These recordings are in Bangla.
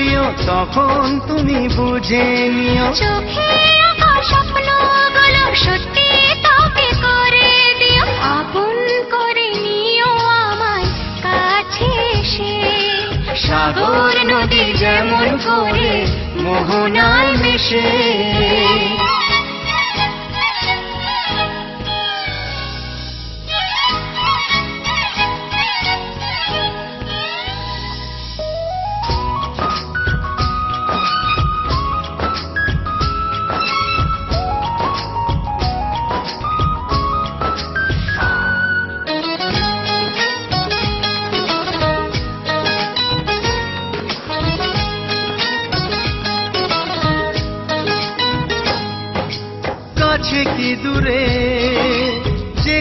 প্রিয় তখন তুমি বুঝে নিও। চোখে সত্যি তোকে করে দিও। আপন করে নিও আমায় কাছে এসে। সাগর নদী যেমন করে মোহনায় মেশে।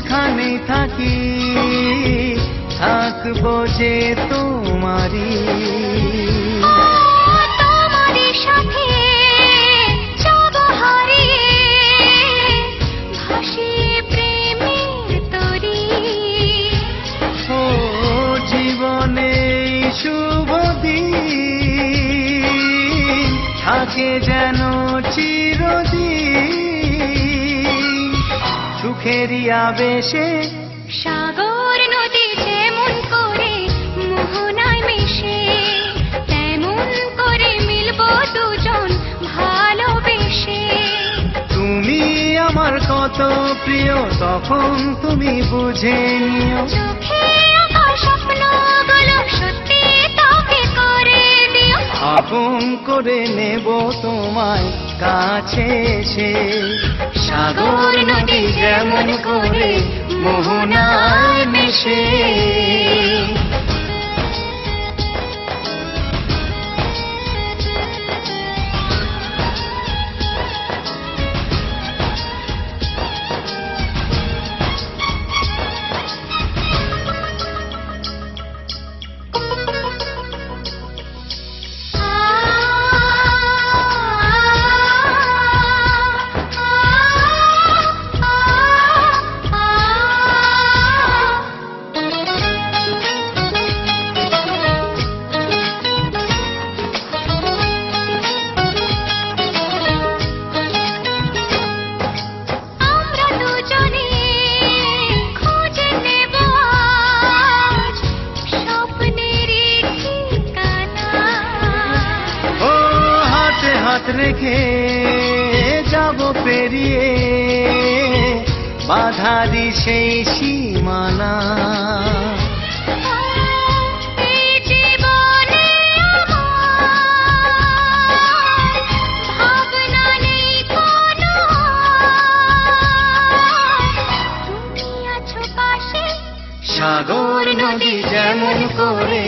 যেখানে থাকি থাকব যে তোমারি সাথে যাব সুখেরই আবেশে সাগর নদী যেমন করে মোহনায় মিশে। তেমন করে মিলবো দুজন ভালোবেসে। তুমি আমার কত প্রিয় তখন তুমি বুঝে নিও। চোখে আঁকা স্বপ্নগুলো সত্যি তোকে করে দিও। আপন করে নেব তোমায় কাছে এসে। সাগর যেমন করে মোহনায় মেশে? রেখে যাব পেরিয়ে। বাধারি সেই সীমানা। সাগর নদী যেমন করে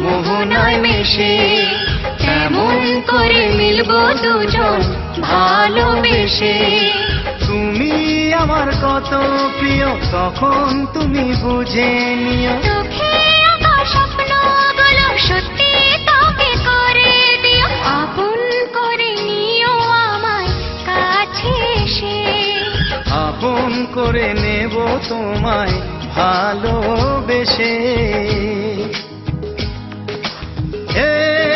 মোহনায় মেশে কেমন করে মিলব দুজন? ভালোবেসে। তুমি আমার কত প্রিয় তখন তুমি বুঝে নিও। আপন করে নেব তোমায় ভালোবেসে। হে